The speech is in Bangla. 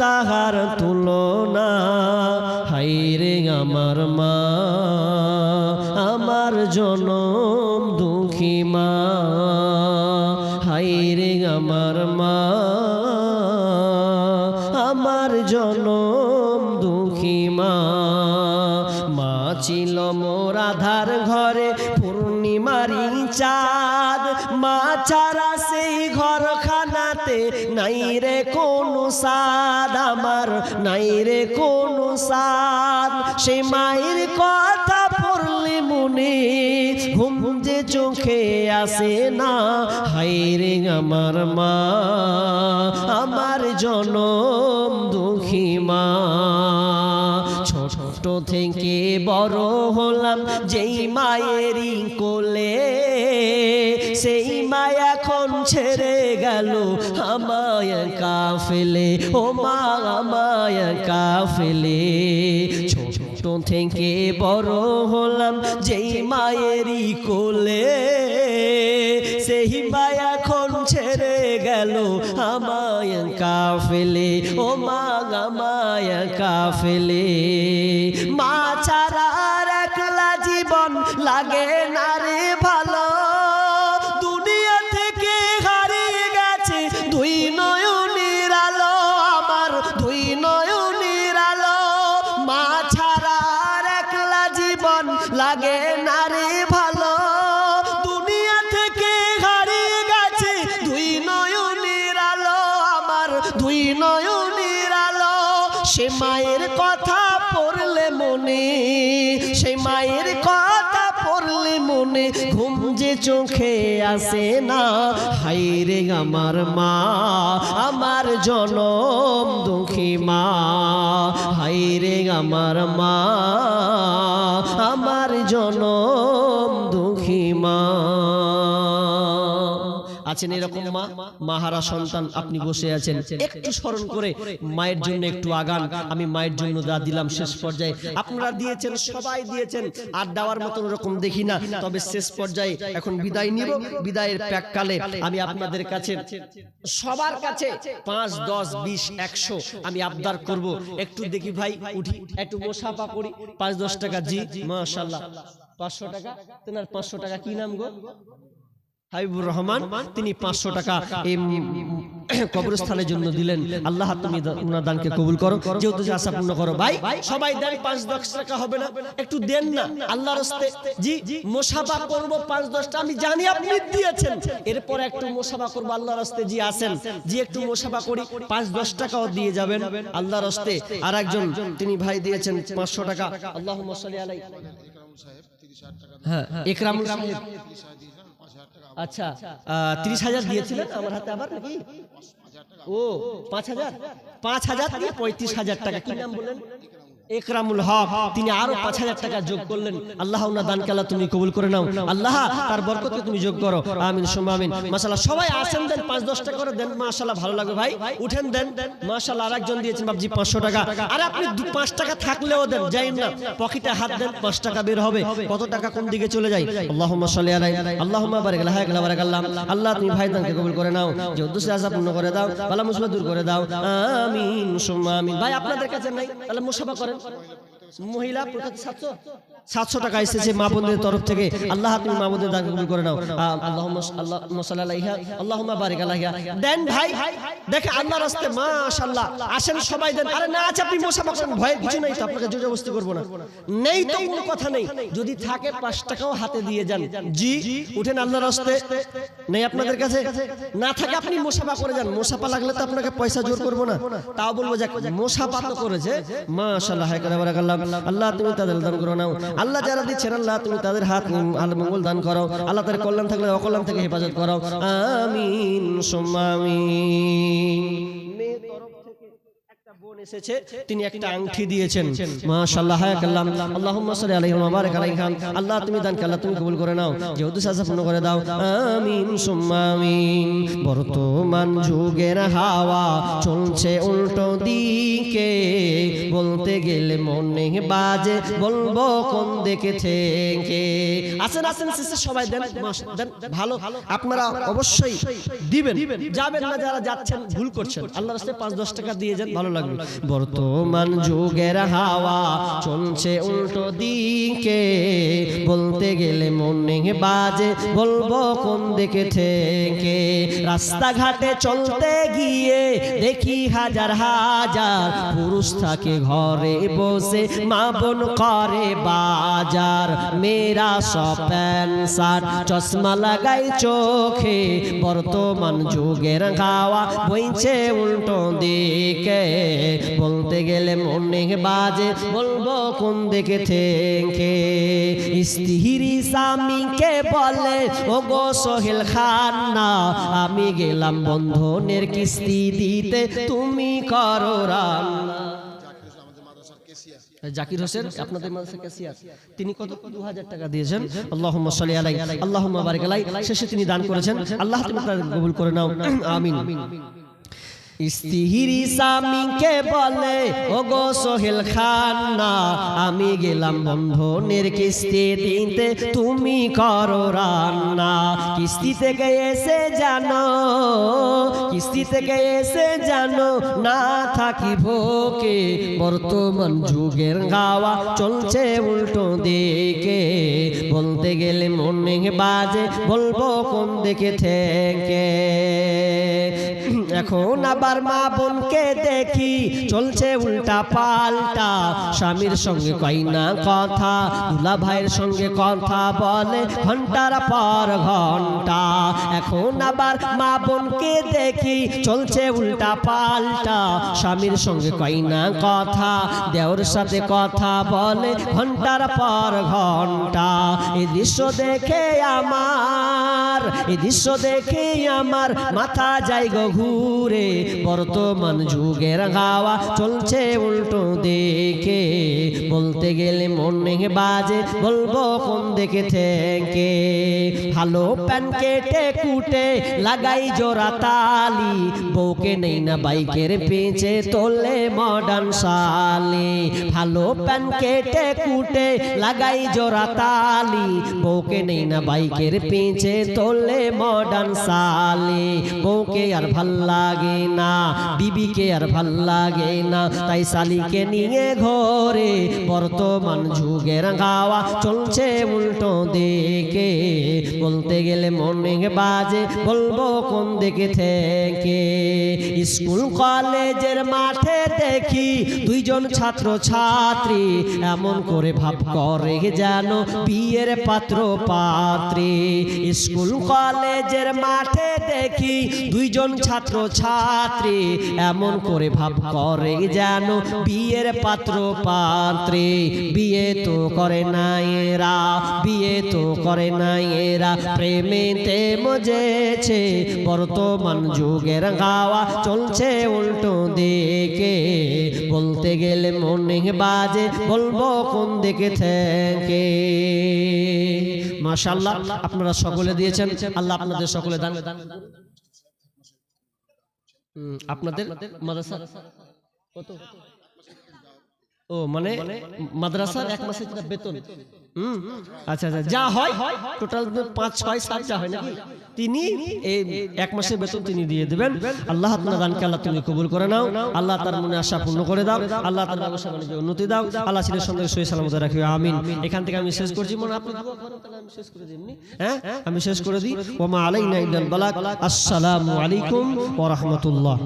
তাহার তুলনা। হাইরে আমার মা, আমার জনম দুঃখী মা। হাইরে আমার মা, আমার জনম দুঃখী মা। মা ছিল মোর আধার ঘরে পূর্ণিমারি চাঁদ মা ছাড়া সেই ঘরখানাতে নাই রে কোনো সাদ। আমার নাই রে কোনো সাত সে মায়ের কথা পড়লে মনে ঘুম যে চোখে আসে না। হাই রে আমার মা, আমার জনম দুঃখী মা। ছোট থেকে বড় হলাম, যেই মায়েরই কোলে সেই মা এখন ছেড়ে গেল আমায় কাফেলে। ও মা, আমায় কাফেলে। ছোট থেকে বড় হলাম, যেই মায়েরই কোলে সেই মা এখন ছেড়ে গেল আমায় কাফেলে। ও মা, আমায় কাফেলে। লাগে না ভালো। চোখে আসে না। হাই রে আমার মা, আমার জনম দুঃখী মা। হাই রে আমার মা, আমার জনম আছেন এরকম মা? মাহারা সন্তান, আপনি বসে আছেন। একটু স্মরণ করে মায়ের জন্য একটু আগান। আমি মায়ের জন্য যা দিলাম শেষ পর্যায়ে। আপনারা দিয়েছেন, সবাই দিয়েছেন। আর দেওয়ার মতন ওরকম দেখি না। তবে শেষ পর্যায়ে এখন বিদায় নিব। বিদায়ের প্যাককালে আমি আপনাদের কাছে, সবার কাছে পাঁচ, দশ, বিশ, একশো আমি আবদার করব। একটু দেখি ভাই, উঠি। একটু মোসাফা করি। পাঁচ, দশ টাকা জি মাশাল্লাহ পাঁচশো টাকা? তেনার পাঁচশো টাকা কি নাম গো? হাবিবুর রহমান তিনি পাঁচশো টাকা এই কবরস্থানের জন্য দিলেন। আল্লাহ তুমি ওনার দানকে কবুল করো। যেহেতু আশা পূর্ণ করো। ভাই সবাই দেন পাঁচ দশ টাকা হবে না। একটু দেন না। আল্লাহর হস্তে জি মোসাফা করব পাঁচ দশটা আমি জানি আপনি দিয়েছেন। এরপর একটু মোসাফা করব। আল্লাহর হস্তে জি আসেন জি একটু মোসাফা করি। পাঁচ দশ টাকাও দিয়ে যাবেন। আল্লাহর হস্তে আর একজন তিনি ভাই দিয়েছেন পাঁচশো টাকা। আল্লাহ আলাই হ্যাঁ একরামুল সাহেব আচ্ছা তিরিশ হাজার দিয়েছিলেন আমার হাতে আবার নাকি? ও পাঁচ হাজার? পাঁচ হাজার দিয়ে পঁয়ত্রিশ হাজার টাকা কি নাম বললেন? একরামুল হক, তিনি আরও পাঁচ হাজার টাকা যোগ করলেন। আল্লাহ তুমি কবুল করে নাও। আল্লাহ, তার বরকতে তুমি যোগ করো। আমিন, সুম্মা, আমিন। মাশাআল্লাহ, সবাই আসেন দেন পাঁচ, দশ টাকা করে দেন। মাশাআল্লাহ, ভালো লাগবে ভাই। উঠেন দেন। মাশাআল্লাহ, আরেকজন দিয়েছেন বাবজি পাঁচশো টাকা। আর আপনি পাঁচ টাকা থাকলেও দেন, যাই না। পকেটে হাত দেন, পাঁচ টাকা বের হবে। কত টাকা কোন দিকে চলে যায়? সাল্লি আলাই আল্লাহুম্মা বারিক, আল্লাহ আল্লাহ। তুমি ভাই দানকে কবুল করে নাও। যে পূর্ণ করে দাও, বালা মুসলা দূর করে দাও। আমিন, সুম্মা, আমিন। ভাই, আপনাদের কাছে নাই? তাহলে মুসাফা করেন। মহিলা প্রতি সাতশো সাতশো টাকা এসেছে মা বোনদের তরফ থেকে। আল্লাহ তুমি মা বোনদের দান কবুল করে নাও। আল্লাহ আল্লাহ আল্লাহুম্মা বারিক আলাইহা। দেন ভাই দেখে আল্লাহ রাস্তে মাশাআল্লাহ। আসেন সবাই দেন। আরে না আছে আপনি মুসাফা করেন ভয়ের কিছু নেই তো আপনাকে জোরজবস্তি করব না। নেই তো কোনো কথা নেই। যদি থাকে পাঁচ টাকাও হাতে দিয়ে যান। জি উঠেন আল্লাহ রাস্তে নেই আপনাদের কাছে। না থাকে আপনি মোসাফা করে যান। মোসাফা লাগলে তো আপনাকে পয়সা জোর করব না তাও বলব যে মোসাফা তো করেছে মাশাআল্লাহ হায় করে বারাকাল্লাহ আল্লাহ তুমি তাদের দান করে নাও আল্লাহ যারা দিচ্ছেন আল্লাহ তুমি তাদের হাত আল্লাহ মঙ্গল দান করো। আল্লাহ তাদের কল্যাণ থাকলে অকল্যাণ থেকে হেফাজত করো। আমিন এসেছে তিনি একটা আংটি দিয়েছেন। মাশাআল্লাহ হায়াকাল্লাম আল্লাহুম্মা সাল্লি আলাইহি ওয়া বারাক আলাইহি আল্লাহ তুমি দানকে আল্লাহ তুমি কবুল করে নাও। যেহেতু সাজা পূর্ণ করে দাও। আমিন সুম্মা আমিন বর্তমান যুগের হাওয়া চলছে উল্টো দিকে। বলতে গেলে মনে বাজে, বলব কোন দিকে থেকে আসেন আসেন সিস্টার সবাই দেন দেন, ভালো, আপনারা অবশ্যই দিবেন, যাবেন না, যারা যাচ্ছেন, ভুল করছেন। আল্লাহ রাস্তায় পাঁচ, দশ টাকা দিয়ে যান, ভালো লাগবে। বর্তমান যুগের হাওয়া চলছে উল্টো দিকে। বলতে গেলে মনে বাজে, বলব কোন দিকে থেকে রাস্তাঘাটে চলতে গিয়ে দেখি হাজার হাজার পুরুষ থাকে ঘরে বসে মা বোন করে বাজার। মেয়েরা সব প্যান্ট শার্ট চশমা লাগাই চোখে। বর্তমান যুগের গাওয়া বইছে উল্টো দিকে। বলতে গেলে মনে বাজে বলব কোন দিকে থেকে? স্ত্রী স্বামীকে বলে ও গো সোহেল খান না আমি গেলাম বন্ধনের কিস্তি দিতে। তুমি করো রান্না। জাকির হোসেন আপনাদের মাদ্রাসা ক্যাশিয়ার তিনি কত? দু হাজার টাকা দিয়েছেন। আল্লাহ সাল্লি আলাই আল্লাহ বারিক আলাই। শেষে তিনি দান করেছেন। আল্লাহ তুমি কবুল করে নাও। আমিন। স্ত্রী স্বামীকে বলে ও গো সোহেল খান না আমি গেলাম বন্ধনের কিস্তি দিতে, তুমি করো রান্না। কিস্তি থেকে এসে জানো, কিস্তি থেকে এসে জানো, না থাকি ভোকে, বর্তমান যুগের গাওয়া চলছে উল্টো দিকে। বলতে গেলে মনে বাজে, বলব কোন দিকে থেকে? এখন আবার মা বোনকে দেখি, চলছে উল্টা পাল্টা। স্বামীর সঙ্গে কই না কথা দুলা ভাইয়ের সঙ্গে কথা বলে ঘণ্টার পর ঘণ্টা। এখন আবার মা বোনকে দেখি, চলছে উল্টা পাল্টা। স্বামীর সঙ্গে কই না কথা, দেওর সাথে কথা বলে ঘণ্টার পর ঘণ্টা। এই দৃশ্য দেখে আমার এই দৃশ্য দেখে আমার মাথা যাই গো বর্তমান যুগের গাওয়া চলছে উল্টো দেখে বলতে গেলে মনে বাজে, বলব কোন দিকে থেকে? ভালো প্যান কেটে কুটে লাগাই জোড়া তালি, বউকে নেই না বাইকের পেঁচে তোলে মডার্ন সালে ভালো প্যান কেটে কুটে লাগাই জোড়া তালি, বউকে নেই না বাইকের পেঁচে তোলে মডার্ন সালে বউকে আর ভালো লাগে না, বিবিকে আর ভালো লাগে না। তাই শালিকে নিয়ে ঘরে বর্তমান যুগের গাওয়া চলছে উল্টো দিকে। বলতে গেলে মনে বাজে, বলব কোন দিকে থেকে? স্কুল, কলেজের মাঠে দেখি দুইজন ছাত্র ছাত্রী এমন করে ভাব করে যেন বিয়ের পাত্র পাত্রী স্কুল, কলেজের মাঠে দেখি দুইজন ছাত্র ছাত্রী, এমন করে ভাব করে যেন বিয়ের পাত্র পাত্রী। বিয়ে তো করে না এরা, বিয়ে তো করে না এরা। প্রেমেতে মজেছে বর্তমান যুগের গাওয়া, চলছে উল্টো দিকে। বলতে গেলে মনে বাজে, বলব কোন দিকে থেকে? মাশাল্লাহ আপনারা সকলে দিয়েছেন, আল্লাহ আপনাদের সকলে দান আপনাদের মাদ্রাসা কত ও মানে মাদ্রাসার এক মাসের যেটা বেতন। হুম আচ্ছা আচ্ছা যা হয় টোটাল পাঁচ ছয় সাত যা হয় নাকি? তিনি এই এক মাসের বেতন তিনি দিয়ে দেবেন। আল্লাহ আপনার দানকে আল্লাহ তুমি কবুল করে নাও। আল্লাহ তার মনে আশা পূর্ণ করে দাও। আল্লাহ তার ব্যবসা বাণিজ্যে উন্নতি দাও। আল্লাহ ছেলের সঙ্গে সহি সালামত রাখি। আমিন। এখান থেকে আমি শেষ করছি মনে আপনি শেষ করে এমনি। হ্যাঁ? আমি শেষ করে দিই। ওমা আলাইনা ইল্লাল বালাগ আসসালামু আলাইকুম ওয়া রাহমাতুল্লাহ।